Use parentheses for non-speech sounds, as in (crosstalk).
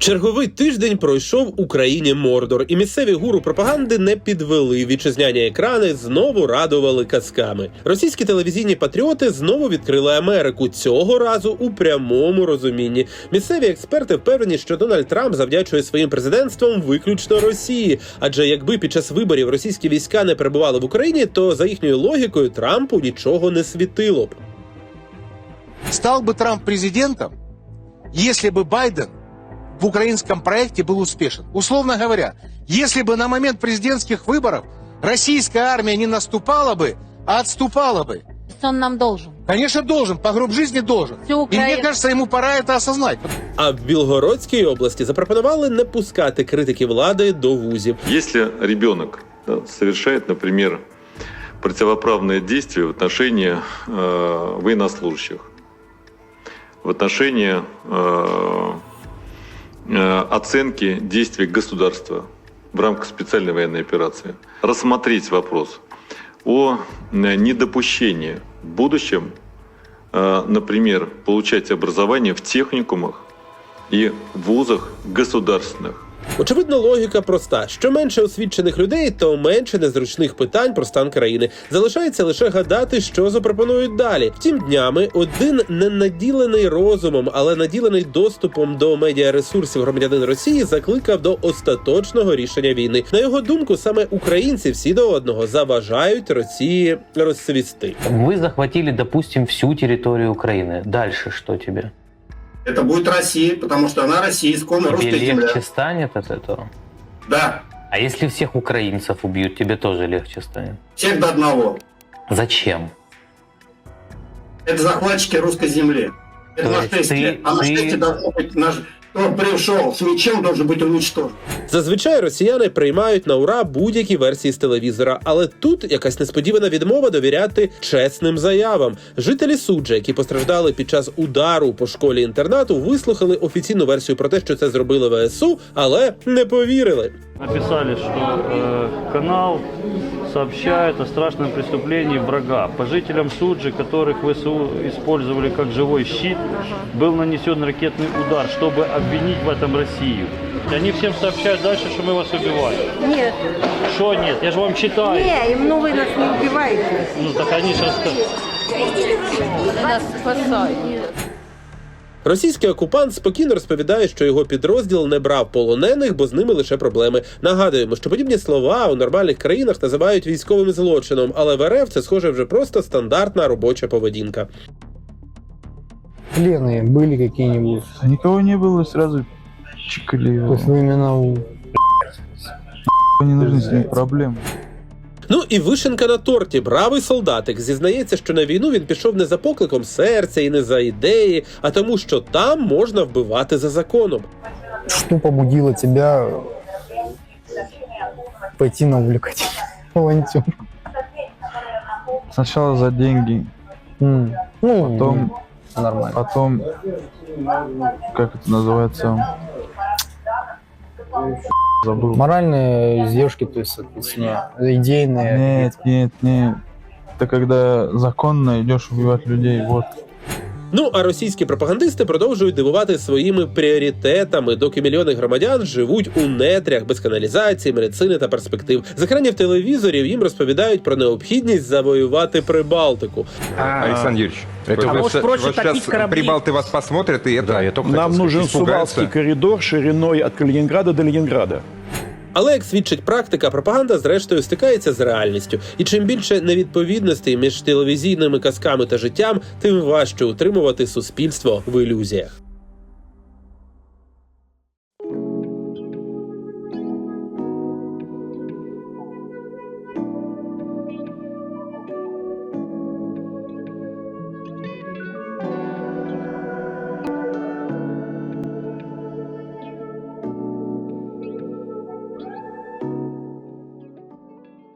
Черговий тиждень пройшов Україні Мордор, і місцеві гуру пропаганди не підвели. Вітчизняні екрани знову радували казками. Російські телевізійні патріоти знову відкрили Америку цього разу у прямому розумінні. Місцеві експерти впевнені, що Дональд Трамп завдячує своїм президентством виключно Росії. Адже якби під час виборів російські війська не перебували в Україні, то за їхньою логікою Трампу нічого не світило б. Стал бы Трамп президентом, если бы Байден в украинском проекте был успешен. Условно говоря, если бы на момент президентских выборов российская армия не наступала бы, а отступала бы. Он нам должен. Конечно, должен, по гроб жизни должен. Всю И Украину. мне кажется, ему пора это осознать. А в Білгородській області запропонували не пускати критики влади до вузів. Если ребенок да, совершает, например, противоправные действия в отношении э, военнослужащих, в отношении э, э, оценки действий государства в рамках специальной военной операции, рассмотреть вопрос о э, недопущении в будущем, э, например, получать образование в техникумах и вузах государственных. Очевидно, логіка проста: що менше освічених людей, то менше незручних питань про стан країни. Залишається лише гадати, що запропонують далі. Втім, днями один ненаділений розумом, але наділений доступом до медіаресурсів громадянин Росії закликав до остаточного рішення війни. На його думку, саме українці всі до одного заважають Росії розцвісти. Вы захватили, допустим, всю территорию Украины. Дальше что тебе? Это будет Россия, потому что она Россия, исконно русская легче земля. станет от этого? Да, А если всех украинцев убьют, тебе тоже легче станет? всех до одного. Зачем? Это захватчики русской земли. Это То нашествие. ты- а нашествие ты- должно быть наш... Кто пришел с мечом, должен быть уничтожен. Зазвичай росіяни приймають на ура будь-які версії з телевізора, але тут якась несподівана відмова довіряти чесним заявам. Жителі суджа, які постраждали під час удару по школі інтернату, вислухали офіційну версію про те, що це зробили ВСУ, але не повірили. Написали, что э, канал сообщает о страшном преступлении врага. По жителям Суджи, которых ВСУ использовали как живой щит, был нанесен ракетный удар, чтобы обвинить в этом Россию. И они всем сообщают дальше, что мы вас убиваем. Нет, Что нет? Я же вам читаю. не, им ну вы нас не убиваете. Ну так они же рассказывают. Нас спасають. Російський окупант спокійно розповідає, що його підрозділ не брав полонених, бо з ними лише проблеми. Нагадуємо, що подібні слова у нормальних країнах називають військовим злочином, але в РФ це схоже вже просто стандартна робоча поведінка. Пленные были какие-нибудь? А Никого не было, сразу чикали То его. есть вы именно у... Не нужны с ним проблемы. Ну і вишенка на торті. Бравий солдатик зізнається, що на війну він пішов не за покликом серця і не за ідеї, а тому, що там можна вбивати за законом. Что побудило тебя пойти на (laughs) авантюру? Сначала за деньги, М, Ну, потом, нормально. потом, как это называется, забыл. Моральные издержки, то есть, соответственно, идейные. Нет, нет, нет. Это когда законно идешь убивать людей, вот. Ну а російські пропагандисти продовжують дивувати своїми пріоритетами, доки мільйони громадян живуть у нетрях без каналізації, медицини та перспектив. З екранів телевізорів їм розповідають про необхідність завоювати Прибалтику. Александр Юрьевич, это А вот, может, с- проще вот топить сейчас корабли? прибалты вас посмотрят, и это Да, я только Нам хотел нужен испугаются. Сувалский коридор шириной от Калининграда до Ленинграда. Але як свідчить практика, пропаганда зрештою стикається з реальністю. І чим більше невідповідностей між телевізійними казками та життям, тим важче утримувати суспільство в ілюзіях.